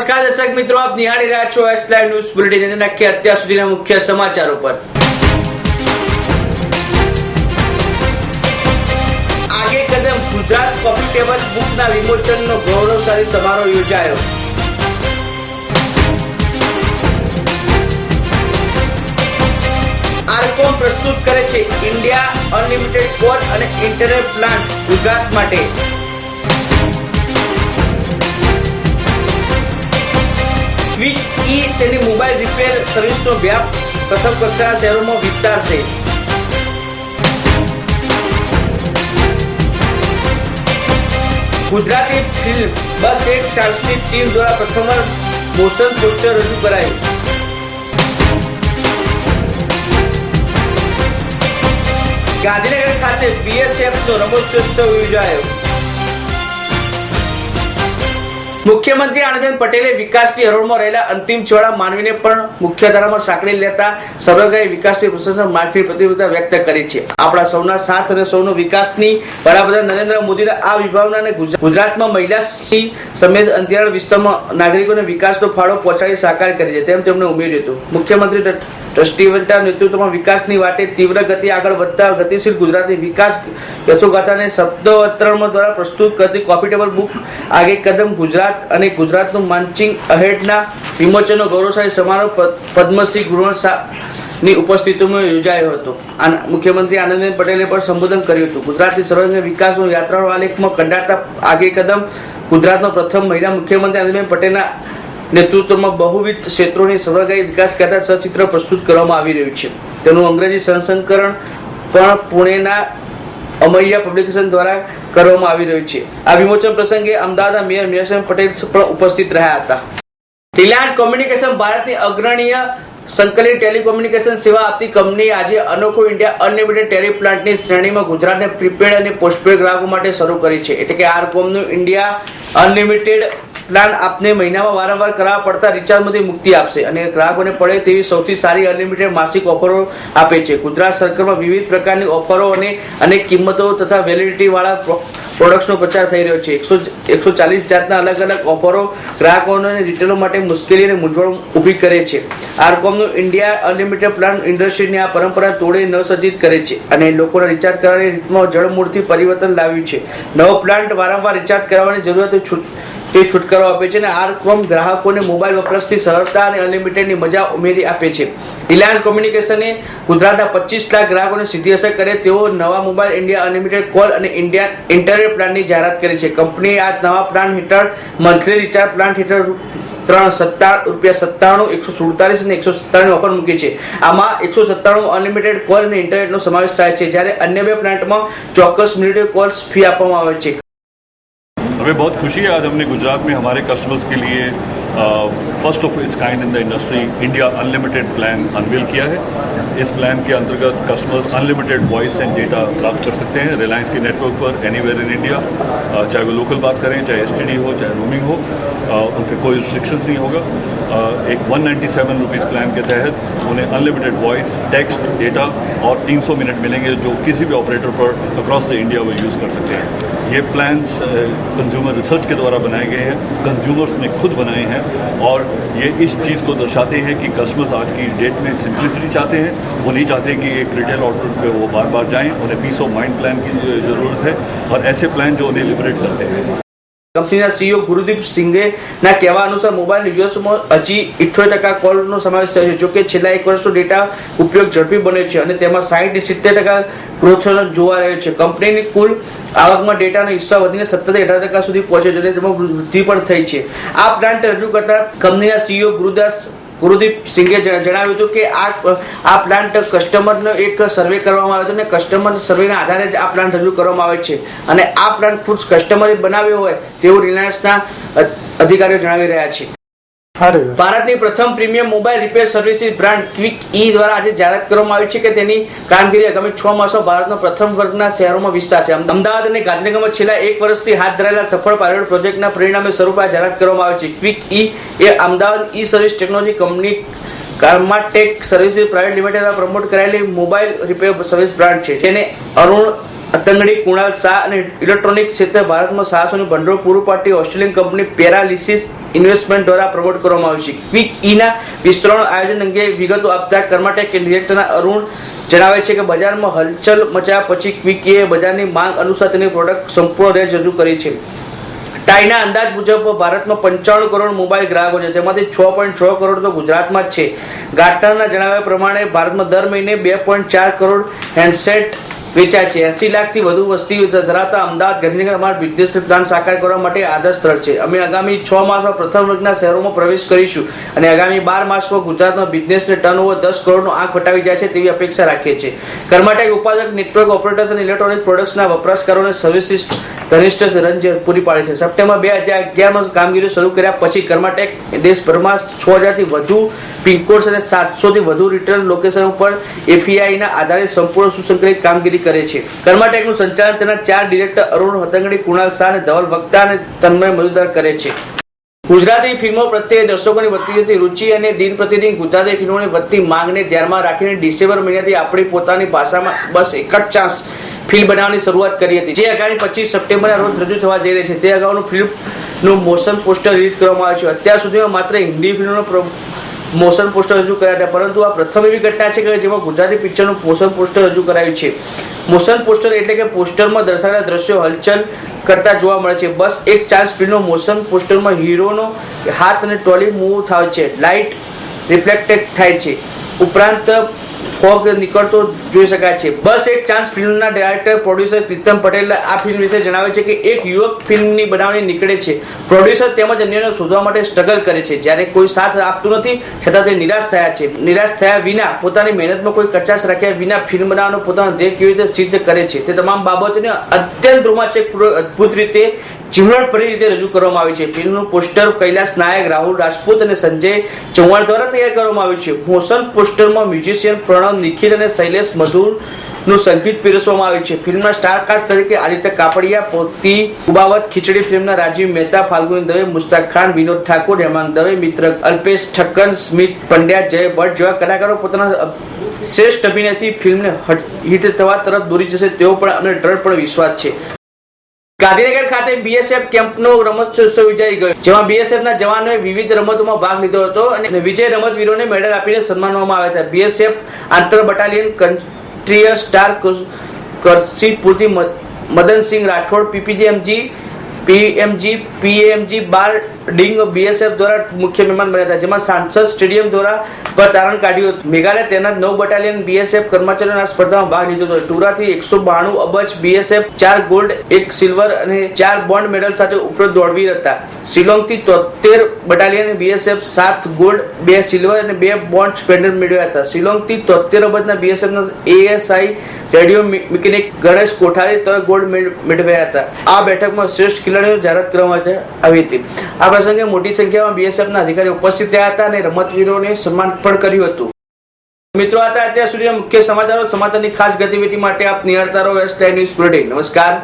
નમસ્કાર દર્શક મિત્રો, આપ નિહાળી રહ્યા છો એસ ન્યૂઝ બુલેટિન અને નક્કી અત્યાર સુધીના મુખ્ય સમાચારો પર. આગે કદમ ગુજરાત કોફી ટેબલ બુકના વિમોચનનો ગૌરવશાળી સમારોહ યોજાયો. આરકોમ પ્રસ્તુત કરે છે ઇન્ડિયા અનલિમિટેડ કોલ અને ઇન્ટરનેટ પ્લાન ગુજરાત માટે. ક્વિક ઈ તેની મોબાઈલ રિપેર સર્વિસનો વ્યાપ પ્રથમ કક્ષાના શહેરોમાં વિસ્તારશે. ગુજરાતી ફિલ્મ બસ એક ચાન્સની ટીમ દ્વારા પ્રથમવાર મોશન પોસ્ટર રજૂ કરાયું. ગાંધીનગર ખાતે બીએસએફ નો રમતોત્સવ યોજાયો. મુખ્યમંત્રી આનંદબેન પટેલે વિકાસની હરોળમાં રહેલા અંતિમ છેવાડા માનવીને પણ મુખ્યધારામાં સાંકળી લેતા સર્વગ્રાહી વિકાસની પ્રશંસા માર્ગની પ્રતિબદ્ધતા વ્યક્ત કરી છે. આપણા સૌના સાથ અને સૌનો વિકાસની વડાપ્રધાન નરેન્દ્ર મોદીના આ વિભાવનાને ગુજરા- ગુજરાતમાં મહિલા સમેત અંતરિયાળ વિસ્તારમાં નાગરિકોને વિકાસનો ફાળો પહોંચાડી સાકાર કરી છે તેમ તેમણે ઉમેર્યું હતું. મુખ્યમંત્રી ટ- ટ્રસ્ટીવંટા નેતૃત્વમાં વિકાસની વાટે તીવ્ર ગતિ આગળ વધતા ગતિશીલ ગુજરાતની વિકાસ યથોગાથાને શબ્દોત્તરણ દ્વારા પ્રસ્તુત કરતી કોપીટેબલ બુક, આગે કદમ ગુજરાત અને ગુજરાતનું માન્ચિંગ અહેડના વિમોચનો ગૌરવશાળી સમારોહ પદ્મશ્રી ગુણવંતની ઉપસ્થિતિમાં યોજાયો હતો. મુખ્યમંત્રી આનંદબેન પટેલે પણ સંબોધન કર્યું હતું. ગુજરાતની સર્વાંગીણ વિકાસનો યાત્રાનો આલેખમાં કંડારતા આગે કદમ ગુજરાતનો પ્રથમ મહિલા મુખ્યમંત્રી આનંદબેન પટેલના નેતૃત્વમાં બહુવિધ ક્ષેત્રોની સર્વગાહી વિકાસ કરતા સચિત્ર પ્રસ્તુત કરવામાં આવી રહ્યું છે. તેનું અંગ્રેજી સંસંકરણ પણ પુણેના અમૈયા પબ્લિકેશન દ્વારા કરવામાં આવી રહ્યું છે. આ વિમોચન પ્રસંગે અમદાવાદના મેયર મેયરસન પટેલ પણ ઉપસ્થિત રહ્યા હતા. રિલાયન્સ કોમ્યુનિકેશન ભારતની અગ્રણીય સંકલિત ટેલિકોમ્યુનિકેશન સેવા આપતી કંપની આજે અનોખો ઇન્ડિયા અનલિમિટેડ ટેરી પ્લાન્ટની શ્રેણીમાં ગુજરાતને પ્રીપેડ અને પોસ્ટપેડ ગ્રાહકો માટે શરૂ કરી છે. એટલે કે આરકોમનું ઇન્ડિયા અનલિમિટેડ પ્લાન આપને મહિનામાં વારંવાર કરાવવા પડતા રિચાર્જમાંથી મુક્તિ આપશે અને ગ્રાહકોને પડે તેવી સૌથી સારી અનલિમિટેડ માસિક ઓફરો આપે છે. ગુજરાત સરકારમાં વિવિધ પ્રકારની ઓફરો અને અનેક કિંમતો તથા વેલિડિટીવાળા પ્રોડક્ટ્સનો પ્રચાર થઈ રહ્યો છે. એકસો એકસો ચાલીસ જાતના અલગ અલગ ઓફરો ગ્રાહકોને રિટેલો માટે મુશ્કેલી અને મૂંઝવણ ઊભી કરે છે. આરકોમનું ઇન્ડિયા અનલિમિટેડ પ્લાન ઇન્ડસ્ટ્રીની આ પરંપરા તોડે ન સર્જિત કરે છે અને લોકોને રિચાર્જ કરવાની રીતમાં જળમૂળથી પરિવર્તન લાવ્યું છે. નવો પ્લાન્ટ વારંવાર રિચાર્જ કરાવવાની જરૂરિયાત તે છુટકારો આપે છે અને આરકોમ ગ્રાહકોને મોબાઈલ વપરાશથી સરળતા અને અનલિમિટેડની મજા ઉમેરી આપે છે. રિલાયન્સ કોમ્યુનિકેશને ગુજરાતના પચીસ લાખ ગ્રાહકોને સીધી અસર કરે તેવો નવા મોબાઈલ ઇન્ડિયા અનલિમિટેડ કોલ અને ઇન્ડિયા ઇન્ટરનેટ પ્લાનની જાહેરાત કરી છે. કંપનીએ આ નવા પ્લાન હેઠળ મંથલી રિચાર્જ પ્લાન હેઠળ ત્રણ સત્તા રૂપિયા સત્તાણું, એકસો સુડતાલીસ અને એકસો સત્તાણું ઓફર મૂકી છે. આમાં એકસો સત્તાણું અનલિમિટેડ કોલ અને ઇન્ટરનેટનો સમાવેશ થાય છે. જ્યારે અન્ય બે પ્લાન્ટમાં ચોક્કસ મિનિટે કોલ્સ ફી આપવામાં આવે છે. हमें बहुत खुशी है आज हमने गुजरात में हमारे कस्टमर्स के लिए first of its kind in the industry India unlimited plan unveil किया है। इस प्लान के अंतर्गत customers unlimited voice and data प्राप्त कर सकते हैं रिलायंस के नेटवर्क पर एनीवेयर इन इंडिया चाहे वो लोकल बात करें, चाहे एसटीडी हो, चाहे रोमिंग हो उनके कोई रिस्ट्रिक्शंस नहीं होगा। एक one ninety seven rupees plan के तहत उन्हें अनलिमिटेड वॉइस टेक्स्ट डेटा और 300 मिनट मिलेंगे जो किसी भी ऑपरेटर पर अक्रॉस द इंडिया वो यूज़ कर सकते हैं। ये प्लान्स कंज्यूमर रिसर्च के द्वारा बनाए गए हैं कंज्यूमर्स ने खुद बनाए हैं और ये इस चीज़ को दर्शाते हैं कि कस्टमर्स आज की डेट में सिंप्लिसिटी चाहते हैं। वो नहीं चाहते कि एक रिटेल आउटलेट पे वो बार बार जाएँ, उन्हें पीस ऑफ़ माइंड प्लान की ज़रूरत है और ऐसे प्लान जो उन्हें लिबरेट करते हैं। કંપનીના સીઈઓ ગુરુદીપ સિંઘેના કહેવા અનુસાર મોબાઈલ યુઝર્સમાં હજી ઇઠ્યોતેર ટકા કોલનો સમાવેશ થયો છે. જોકે છેલ્લા એક વર્ષનો ડેટા ઉપયોગ ઝડપી બન્યો છે અને તેમાં સાહીઠ સિત્તેર ટકા ગ્રોથ જોવા રહ્યો છે. કંપનીની કુલ આવકમાં ડેટાનો હિસ્સો વધીને સત્તર અઢાર ટકા સુધી પહોંચ્યો છે અને તેમાં વૃદ્ધિ પણ થઈ છે. આ પ્લાન્ટ રજૂ કરતા કંપનીના સીઈઓ ગુરુદાસ ગુરુદીપ સિંઘે જણાવ્યું હતું કે આ આ પ્લાન્ટ કસ્ટમરનો એક સર્વે કરવામાં આવ્યો હતો અને કસ્ટમર સર્વેના આધારે જ આ પ્લાન્ટ રજૂ કરવામાં આવે છે. અને આ પ્લાન્ટ ખુદ કસ્ટમરે બનાવ્યો હોય તેવું રિલાયન્સના અધિકારીઓ જણાવી રહ્યા છે. ભારતની પ્રથમ premium mobile repair services brand Quick E દ્વારા આજે જાહેરાત કરવામાં આવી છે કે તેની કામગીરી આગામી છ માસમાં ભારતના પ્રથમ વર્ગના શહેરોમાં વિસ્તારશે અમ- અમદાવાદ અને ગાંધીનગરમાં છેલ્લા એક વર્ષથી હાથ ધરાયેલા સફળ પાયલોટ પ્રોજેક્ટના પરિણામે સ્વરૂપે જાહેરાત કરવામાં આવી છે. ક્વિક ઈ એ Ahmedabad E service technology company Karmatech services private limited દ્વારા પ્રમોટ કરાયેલી મોબાઈલ રિપેર સર્વિસ બ્રાન્ડ છે. જેને અરુણ અતંગડી કુણાલ શાહ અને ઇલેક્ટ્રોનિક ક્ષેત્રે ભારતમાં સાહસોનું ભંડોળ પૂરું પાડતી ઓસ્ટ્રેલિયન કંપની પેરાલિસિસ ઇન્વેસ્ટમેન્ટ દ્વારા પ્રમોટ કરવામાં આવી છે ક્વિક ઈના વિસ્તરણ આયોજન અંગે વિગતો આપતા કર્માટેક ડિરેક્ટરના અરુણ જણાવે છે કે બજારમાં હલચલ મચાયા પછી ક્વિકીએ બજારની માંગ અનુસાર તેની પ્રોડક્ટ સંપૂર્ણ રીતે રજૂ કરી છે. ટાઈના અંદાજ મુજબ ભારતમાં પંચાણું કરોડ મોબાઈલ ગ્રાહકો છે. તેમાંથી છ પોઈન્ટ છ કરોડ તો ગુજરાતમાં જ છે. ગાર્ટનરના જણાવ્યા પ્રમાણે ભારતમાં દર મહિને બે પોઈન્ટ ચાર કરોડ હેન્ડસેટ વેચાય છે. એસી લાખથી વધુ વસ્તી ધરાવતા અમદાવાદ ગાંધીનગર અમારા બિઝનેસ પ્લાન સાકાર કરવા માટે આદર્શ સ્થળ છે. અમે આગામી છ માસમાં પ્રથમ વર્ગના શહેરોમાં પ્રવેશ કરીશું અને આગામી બાર માસમાં ગુજરાતમાં બિઝનેસને ટર્નઓવર દસ કરોડનો આંક વટાવી જાય છે તેવી અપેક્ષા રાખીએ છીએ. કર્માટેક ઉત્પાદક નેટવર્ક ઓપરેટર્સ અને ઇલેક્ટ્રોનિક પ્રોડક્ટ્સના વપરાશકારોને સર્વિસીસ ધનિષ્ઠ રંજ પૂરી પાડે છે. સપ્ટેમ્બર બે હજાર અગિયારમાં કામગીરી શરૂ કર્યા પછી કર્માટેક દેશભરમાં છ હજારથી વધુ પિનકોડ્સ અને સાતસોથી વધુ રિટેલ લોકેશન ઉપર એફીઆઈના આધારે સંપૂર્ણ સુસંકલિત કામગીરી કરે છે. કર્માટેકનું સંચાલન તેના ચાર ડિરેક્ટર અરુણ હતંગડી કુણાલ શાહ અને ધવલ વક્તા અને તન્મય મજુદાર કરે છે. ગુજરાતી ફિલ્મો પ્રત્યે દર્શકોની વધતી જતી રુચિ અને દિન પ્રતિદિન ગુજરાતી ફિલ્મોની વધતી માંગને ધ્યાનમાં રાખીને ડિસેમ્બર મહિનાથી આપણી પોતાની ભાષામાં બસ એક જ ચાન્સ ફિલ્મ બનાવવાની શરૂઆત કરી હતી. જે આગામી પચીસ સપ્ટેમ્બરના રોજ રજૂ થવા જઈ રહી છે. તે અગાઉનું ફિલ્મનું મોશન પોસ્ટર રિલીઝ કરવામાં આવ્યું છે. અત્યાર સુધીમાં માત્ર હિન્દી ફિલ્મનો મોશન પોસ્ટર રજૂ કર્યા હતા. પરંતુ આ પ્રથમ એવી ઘટના છે કે જેમાં ગુજરાતી પિક્ચરનું મોશન પોસ્ટર રજૂ કરાયું છે. મોશન પોસ્ટર એટલે કે પોસ્ટરમાં દર્શાવેલા દ્રશ્યો હલચલ કરતા જોવા મળે છે. બસ એક ચાર સ્પીડનો મોશન પોસ્ટરમાં હીરોનો હાથ અને ટ્રોલી મૂવ થાય છે. લાઇટ રિફ્લેક્ટેડ થાય છે. ઉપરાંત ફોગ નીકળતો જોઈ શકાય છે. બસ એક ચાન્સ ફિલ્મના ડાયરેક્ટર પ્રોડ્યુસર પ્રીતમ પટેલ આ ફિલ્મ વિશે જણાવે છે કે એક યુવક ફિલ્મની બનાવણી નીકળે છે. પ્રોડ્યુસર તેમજ અન્યને શોધવા માટે સ્ટ્રગલ કરે છે. જ્યારે કોઈ સાથ આપતું નથી, છતાં તે નિરાશ થયા છે. નિરાશ થયા વિના પોતાની મહેનતમાં કોઈ કચાશ રાખ્યા વિના ફિલ્મ બનાવવાનો પોતાનો ધ્યેય કેવી રીતે સિદ્ધ કરે છે. તે તમામ બાબતોને અત્યંત રોમાંચક અદ્ભુત રીતે, જીવનભરી રીતે રજૂ કરવામાં આવી છે. ફિલ્મનું પોસ્ટર કૈલાસ નાયક, રાહુલ રાજપૂત અને સંજય ચૌહાણ દ્વારા તૈયાર કરવામાં આવ્યું છે. મોશન પોસ્ટરમાં મ્યુઝિશિયન પ્રણવ નિખિલ અને શૈલેષ મધુરનું સંગીત પીરસવામાં આવ્યું છે. ફિલ્મના સ્ટાર કાસ્ટ તરીકે આદિત્ય કાપડિયા, પોતી ઉબાવત, ખીચડી ફિલ્મના રાજીવ મહેતા, ફાલ્ગુની દવે, મુસ્તાક ખાન, વિનોદ ઠાકોર, હેમાંગ દવે, મિત્ર અલ્પેશ ઠક્કન, સ્મિત પંડ્યા, જય ભટ્ટ જેવા કલાકારો પોતાના શ્રેષ્ઠ અભિનયથી ફિલ્મને હિટ થવા તરફ દોરી જશે તેવો પણ અમને દ્રઢ પણ વિશ્વાસ છે. ગાંધીનગર ખાતે બીએસએફ કેમ્પનો રમતોત્સવ યોજાઈ ગયો. જેમાં બીએસએફ ના જવાનોએ વિવિધ રમતોમાં ભાગ લીધો હતો અને વિજય રમતવીરોને મેડલ આપીને સન્માનવામાં આવ્યા હતા. બીએસએફ આંતર બટાલિયન કન્ટ્રીય સ્ટાર કરસી પૂર્તિ મદનસિંહ રાઠોડ, પીપીજીએમજી, પીએમજી પીએમજી બાર ડિંગ બીએસએફ દ્વારા મુખ્ય મહેમાન બન્યા હતા, જેમાં સાંસદ સ્ટેડિયમ દ્વારા પર તારણ કાઢ્યું હતું. મેઘાલય તેના નવ બટાલિયન બીએસએફ કર્મચારીઓના સ્પર્ધામાં ભાગ લીધો હતો. ટુરાથી એકસો બાણું અબજ બીએસએફ ચાર ગોલ્ડ એક સિલ્વર અને ચાર બોન્ડ મેડલ સાથે ઉપરોક્ત દોડવી હતા. શિલોંગથી તોતેર બટાલિયન બીએસએફ સાત ગોલ્ડ બે સિલ્વર અને બે બોન્ડ મેડલ મેળવ્યા હતા. શિલોંગથી તોતેર અબજના બીએસએફના ASI radio mechanic Ganesh Kothari ત્રણ ગોલ્ડ મેળવ્યા હતા. આ બેઠકમાં શ્રેષ્ઠ ખેલાડીઓ જાહેરાત કરવામાં આવી હતી. આ પ્રસંગે મોટી સંખ્યામાં બીએસએફના અધિકારીઓ ઉપસ્થિત રહ્યા હતા અને રમતવીરોને સન્માન પણ કર્યું હતું. મિત્રો હતા અત્યાર સુધીના મુખ્ય સમાચારો. સમાચારની ખાસ ગતિવિધિ માટે આપ નિહાળતા રહો. વેસ્ટ ન્યૂઝ બુલેટિન નમસ્કાર.